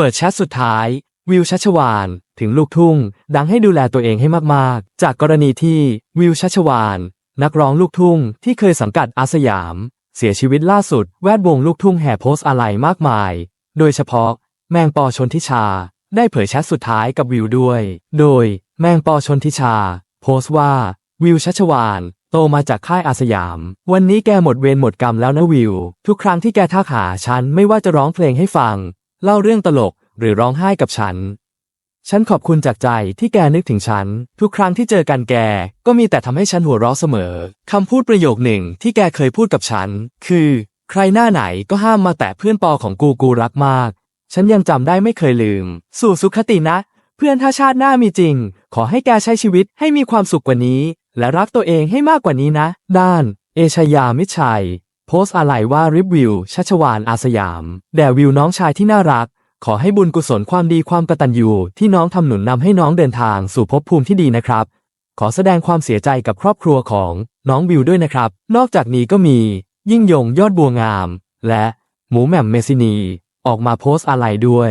เปิดแชทสุดท้าย วิวชัชวาน ถึงลูกทุ่ง ดังให้ดูแลตัวเองให้มากๆ จากกรณีที่วิวชัชวาน นักร้องลูกทุ่งที่เคยสังกัดอาสยาม เสียชีวิตล่าสุด แวดวงลูกทุ่งแห่โพสต์อะไรมากมาย โดยเฉพาะ แมงปอชนทิชา ได้เผยแชทสุดท้ายกับวิวด้วย โดยแมงปอชนทิชา โพสต์ว่าวิวชัชวานโตมาจากค่ายอาสยาม วันนี้แกหมดเวรหมดกรรมแล้วนะวิว ทุกครั้งที่แกทักหาฉันไม่ว่าจะร้องเพลงให้ฟัง เล่าเรื่องตลกหรือร้องไห้กับฉัน ฉันขอบคุณจากใจที่แกนึกถึงฉัน ทุกครั้งที่เจอกันแก ก็มีแต่ทำให้ฉันหัวเราะเสมอคำพูดประโยคหนึ่งที่แกเคยพูดกับฉัน คือ ใครหน้าไหนก็ห้ามมาแตะเพื่อนปอของกูกูรักมาก ฉันยังจำได้ไม่เคยลืม สู่สุขตินะ เพื่อนถ้าชาติหน้ามีจริง ขอให้แกใช้ชีวิตให้มีความสุขกว่านี้ และรักตัวเองให้มากกว่านี้นะ ด้าน เอชยามิชัย โพสต์อะไรว่าริบวิวชัชวานอาสยาม แด่วิวน้องชายที่น่ารัก ขอให้บุญกุศลความดีความกตัญญูที่น้องทำหนุนนำให้น้องเดินทางสู่ภพภูมิที่ดีนะครับ ขอแสดงความเสียใจกับครอบครัวของน้องวิวด้วยนะครับ นอกจากนี้ก็มี ยิ่งยงยอดบัวงาม และหมูแหม่มเมซินี ออกมาโพสต์อะไรด้วย